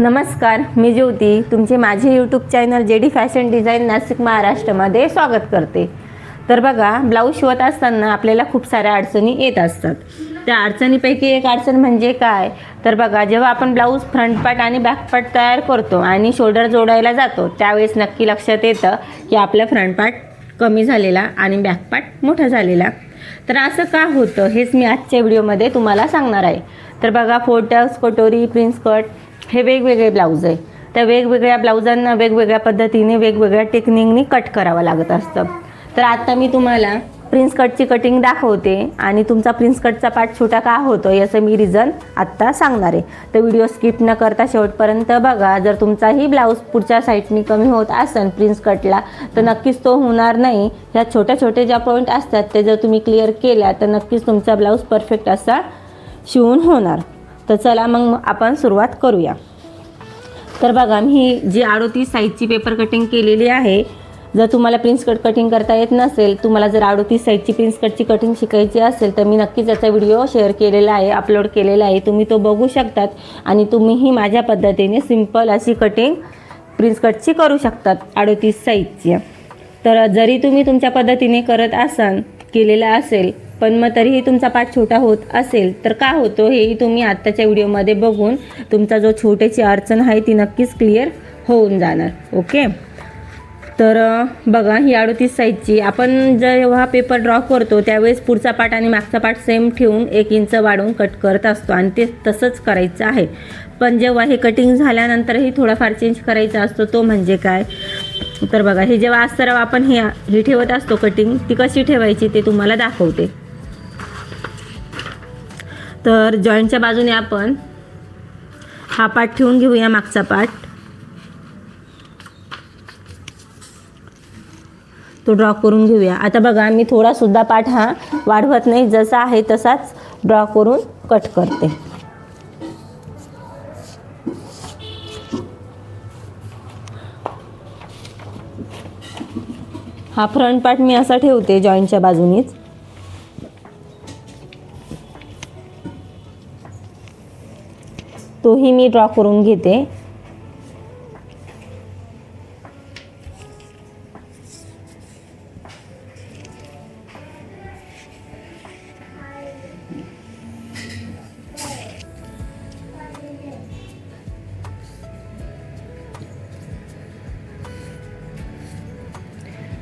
नमस्कार मी ज्योती. तुमचे माझे YouTube channel J D fashion design Nashik महाराष्ट्रामध्ये स्वागत करते. तर बघा ब्लाऊज शिवत असताना आपल्याला खूप साऱ्या अडचणी येत असतात. त्या अडचणीपैकी एक अडचण म्हणजे काय? तर बघा जेव्हा आपण ब्लाऊज फ्रंट पार्ट आणि बॅक पार्ट तयार करतो आणि शोल्डर जोडायला जातो त्यावेळेस नक्की लक्षात येतं की आपला फ्रंट पार्ट कमी झालेला आणि बॅक पार्ट मोठा झालेला. तर असं का होतं हेच मी आजच्या व्हिडिओमध्ये तुम्हाला सांगणार आहे. तर बघा फोटक्स कटोरी प्रिन्स कट हे वेगवेगळे ब्लाऊज आहे. त्या वेगवेगळ्या ब्लाऊजांना वेगवेगळ्या पद्धतीने वेगवेगळ्या टेक्निकनी कट करावं लागत असतं. तर आता मी तुम्हाला प्रिन्स कटची कटिंग दाखवते आणि तुमचा प्रिन्स कटचा पार्ट छोटा का होतो याचं मी रिझन आत्ता सांगणार आहे. तर व्हिडिओ स्किप न करता शेवटपर्यंत बघा जर तुमचाही ब्लाऊज पुढच्या साईडनी कमी होत असेल प्रिन्स कटला तर नक्कीच तो होणार नाही. ह्या छोट्या छोट्या ज्या पॉईंट असतात ते जर तुम्ही क्लिअर केल्या तर नक्कीच तुमचा ब्लाऊज परफेक्ट असा शिवून होणार. तर चला मग आपण सुरुवात करूया. तर बघा मी जी अडोतीस साईजची पेपर कटिंग केलेली आहे जर तुम्हाला प्रिन्स कट कटिंग करता येत नसेल तुम्हाला जर अडोतीस साईजची प्रिन्स कटची कटिंग शिकायची असेल तर मी नक्कीच याचा व्हिडिओ शेअर केलेला आहे अपलोड केलेला आहे. तुम्ही तो बघू शकतात आणि तुम्हीही माझ्या पद्धतीने सिंपल अशी कटिंग प्रिन्स कटची करू शकतात अडोतीस साईजची तर जरी तुम्ही तुमच्या पद्धतीने करत असाल केलेला असेल पण मग तरीही तुमचा पाठ छोटा होत असेल तर का होतो हेही तुम्ही आत्ताच्या व्हिडिओमध्ये बघून तुमचा जो छोटेची अडचण आहे ती नक्कीच क्लिअर होऊन जाणार ओके तर बघा ही अडोतीस साईजची आपण जेव्हा पेपर ड्रॉ करतो त्यावेळेस पुढचा पाठ आणि मागचा पाठ सेम ठेवून एक इंच वाढवून कट करत असतो आणि ते तसंच करायचं आहे. पण जेव्हा हे कटिंग झाल्यानंतरही थोडाफार चेंज करायचा असतो तो म्हणजे काय? तर बघा हे जेव्हा अस्तर आपण हे हे ठेवत असतो कटिंग ती कशी ठेवायची ते तुम्हाला दाखवते. तर जॉईंटच्या बाजूने आपण हा पाठ ठेवून घेऊया मागचा पाठ. तो ड्रॉ करून घेऊया. आता बघा मी थोडासुद्धा पाठ हा वाढवत नाही. जसा आहे तसाच ड्रॉ करून कट करते. हा फ्रंट पार्ट मी असा ठेवते जॉईंटच्या बाजूनीच. तोही मी ड्रॉ करून घेते.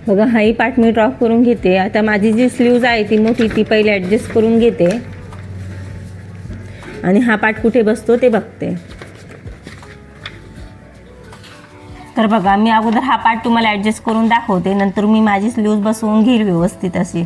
बघा हाही पाठ मी ड्रॉप करून घेते. आता माझी जी स्लीव्ज आहे ती मोठी ती पहिले ॲडजस्ट करून घेते. आणि हा पाठ कुठे बसतो ते बघते. तर बघा मी अगोदर हा पार्ट तुम्हाला ॲडजस्ट करून दाखवते नंतर मी माझीच लूज बसवून घेईल व्यवस्थित अशी.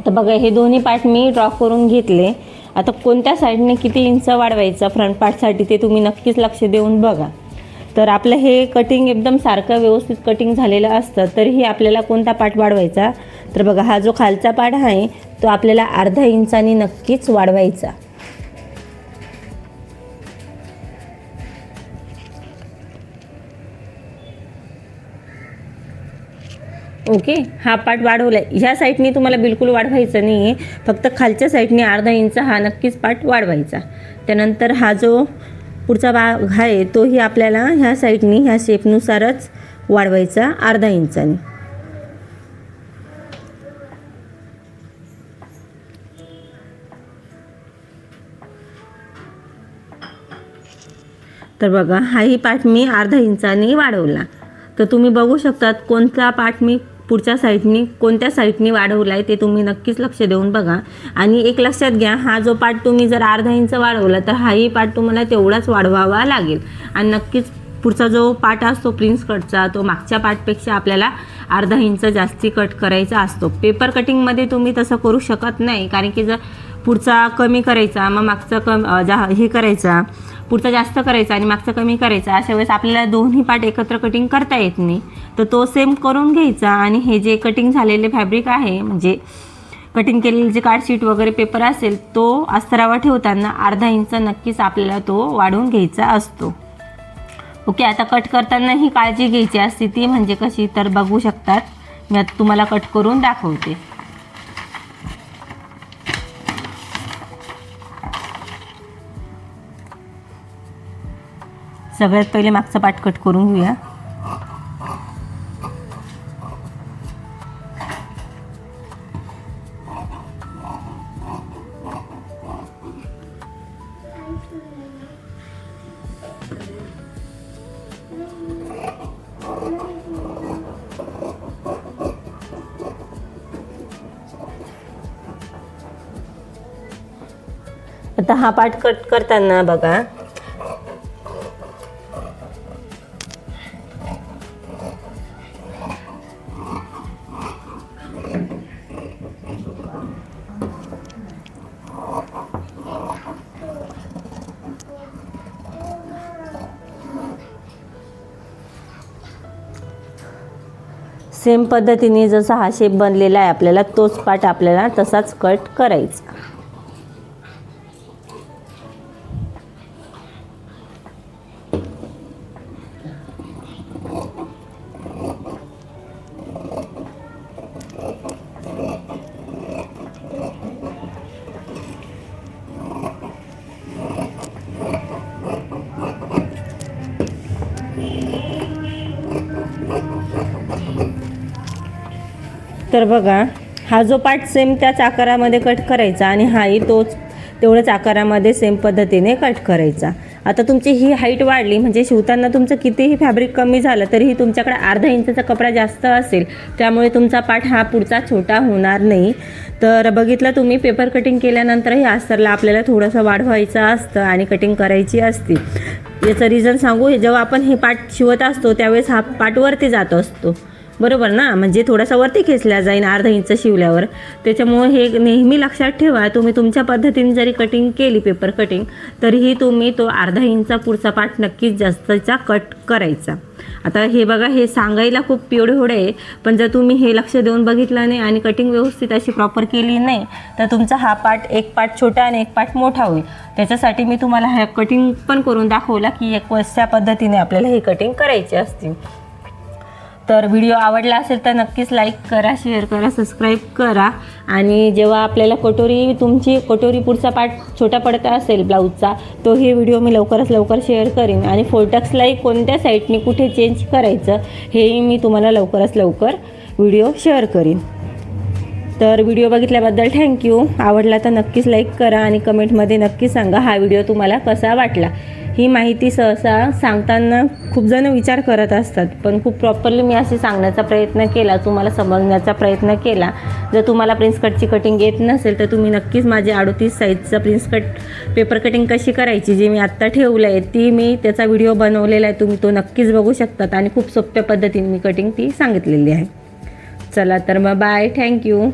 आता बघा हे दोन्ही पार्ट मी ड्रॉ करून घेतले. आता कोणत्या साईडने किती इंच वाढवायचा फ्रंट पार्टसाठी ते तुम्ही नक्कीच लक्ष देऊन बघा. तर आपलं हे कटिंग एकदम सारखं व्यवस्थित कटिंग झालेलं असतं तरीही आपल्याला कोणता पार्ट वाढवायचा? तर बघा हा जो खालचा पार्ट आहे तो आपल्याला अर्धा इंचानी नक्कीच वाढवायचा. ओके? हा पार्ट वाढवला आहे ह्या साईडनी तुम्हाला बिलकुल वाढवायचं नाही आहे फक्त खालच्या साईडने अर्धा इंच हा नक्कीच पार्ट वाढवायचा. त्यानंतर हा जो पुढचा भाग आहे तोही आपल्याला ह्या साईडनी ह्या शेपनुसारच वाढवायचा अर्धा इंचाने. तर बघा हाही पार्ट मी अर्धा इंचाने वाढवला. तर तुम्ही बघू शकतात कोणता पार्ट मी पुढच्या साईडनी कोणत्या साईडनी वाढवला आहे ते तुम्ही नक्कीच लक्ष देऊन बघा. आणि एक लक्षात घ्या हा जो पार्ट तुम्ही जर अर्धा इंच वाढवला तर हाही पार्ट तुम्हाला तेवढाच वाढवावा लागेल. आणि नक्कीच पुढचा जो पार्ट असतो प्रिन्स कटचा तो मागच्या पार्टपेक्षा आपल्याला अर्धा इंच जास्ती कट करायचा असतो. पेपर कटिंगमध्ये तुम्ही तसं करू शकत नाही कारण की जर पुढचा कमी करायचा मग मागचा कम जा हे करायचा पुढचा जास्त करायचा आणि मागचा कमी करायचा अशा वेळेस आपल्याला दोन्ही पार्ट एकत्र कटिंग करता येत नाही. तर तो सेम करून घ्यायचा आणि हे जे कटिंग झालेले फॅब्रिक आहे म्हणजे कटिंग केलेले जे कार्डशीट वगैरे पेपर असेल तो अस्तरावर ठेवताना अर्धा इंच नक्कीच आपल्याला तो वाढवून घ्यायचा असतो. ओके आता कट करताना ही काळजी घ्यायची असते ती म्हणजे कशी तर बघू शकतात. मी आता तुम्हाला कट करून दाखवते. सगळ्यात पहिले मागचं पाठ कट करून घेऊया. आता हा पाठ कट करताना बघा. सेम पद्धतीने जसा हा शेप बनलेला आहे आपल्याला तोच पाठ आपल्याला तसाच कट करायचा. तर बघा हा जो पार्ट सेम त्याच आकारामध्ये कट करायचा आणि हाही तोच तेवढ्याच आकारामध्ये सेम पद्धतीने कट करायचा. आता तुमची ही हाईट वाढली म्हणजे शिवताना तुमचं कितीही फॅब्रिक कमी झालं तरीही तुमच्याकडे अर्धा इंचचा कपडा जास्त असेल त्यामुळे तुमचा पाठ हा पुढचा छोटा होणार नाही. तर बघितलं तुम्ही पेपर कटिंग केल्यानंतरही अस्तरला आपल्याला थोडंसं वाढवायचं असतं आणि कटिंग करायची असते. याचं रिझन सांगू जेव्हा आपण हे पाठ शिवत असतो त्यावेळेस हा पाठवरती जात असतो. बरोबर ना? म्हणजे थोडासा वरती खेचला जाईल अर्धा इंच शिवल्यावर. त्याच्यामुळे हे नेहमी लक्षात ठेवा तुम्ही तुमच्या पद्धतीने जरी कटिंग केली पेपर कटिंग तरीही तुम्ही तो अर्धा इंचा पुढचा पाठ नक्कीच जास्तचा कट करायचा. आता हे बघा हे सांगायला खूप पिवढे होडे आहे पण जर तुम्ही हे लक्ष देऊन बघितलं नाही आणि कटिंग व्यवस्थित अशी प्रॉपर केली नाही तर तुमचा हा पार्ट एक पार्ट छोटा आणि एक पार्ट मोठा होईल. त्याच्यासाठी मी तुम्हाला हे कटिंग पण करून दाखवला की एक कशा पद्धतीने आपल्याला हे कटिंग करायची असते तर व्हिडिओ आवडला असेल तर नक्कीच लाईक करा शेअर करा सबस्क्राईब करा. आणि जेव्हा आपल्याला कटोरी तुमची कटोरी पुढचा पार्ट छोटा पडता असेल ब्लाऊजचा तो हे व्हिडिओ मी लवकरच लवकर शेअर करीन. आणि फोल्टक्सलाही कोणत्या साईटने कुठे चेंज करायचं हेही मी तुम्हाला लवकरच लवकर व्हिडिओ शेअर करीन. तर व्हिडिओ बघितल्याबद्दल थँक्यू आवडला तर नक्कीच लाईक करा आणि कमेंटमध्ये नक्की सांगा हा व्हिडिओ तुम्हाला कसा वाटला. ही माहिती सहसा सांगताना खूप जण विचार करत असतात. पण खूप प्रॉपरली मी असे सांगण्याचा प्रयत्न केला तुम्हाला समजण्याचा प्रयत्न केला. जर तुम्हाला प्रिन्स कटची कटिंग येत नसेल तर तुम्ही नक्कीच माझी अडोतीस साईजचं प्रिन्स कट पेपर कटिंग कशी करायची जी मी आत्ता ठेवलं आहे ती मी त्याचा व्हिडिओ बनवलेला आहे. तुम्ही तो नक्कीच बघू शकतात आणि खूप सोप्या पद्धतीने मी कटिंग ती सांगितलेली आहे. चला तर मग बाय थँक्यू